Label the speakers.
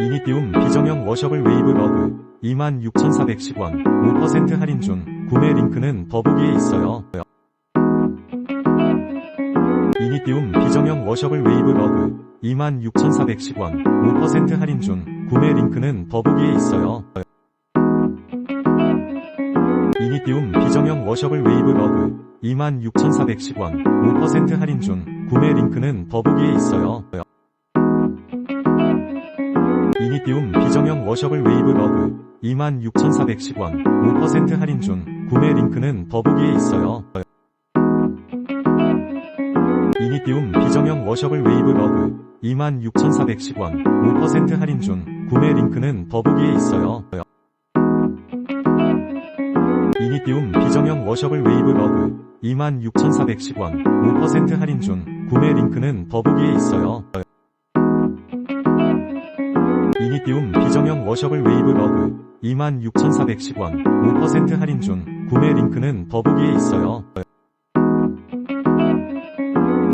Speaker 1: 이니비움 비정형 워셔블 웨이브 러그 26,410원 5% 할인 중 구매 링크는 더보기에 있어요. 이니비움 비정형 워셔블 웨이브 러그 26,410원 5% 할인 중 구매 링크는 더보기에 있어요. 이니비움 비정형 워셔블 웨이브 러그 26,410원 5% 할인 중 구매 링크는 더보기에 있어요. 이니비움 비정형 워셔블 웨이브 러그 26,410원 5% 할인 중 구매 링크는 더보기에 있어요. 이니비움 비정형 워셔블 웨이브 러그 26,410원 5% 할인 중 구매 링크는 더보기에 있어요. 이니비움 비정형 워셔블 웨이브 러그 26,410원 5% 할인 중 구매 링크는 더보기에 있어요. 이니비움 비정형 워셔블 웨이브 러그 26,410원 5% 할인 중 구매 링크는 더보기에 있어요.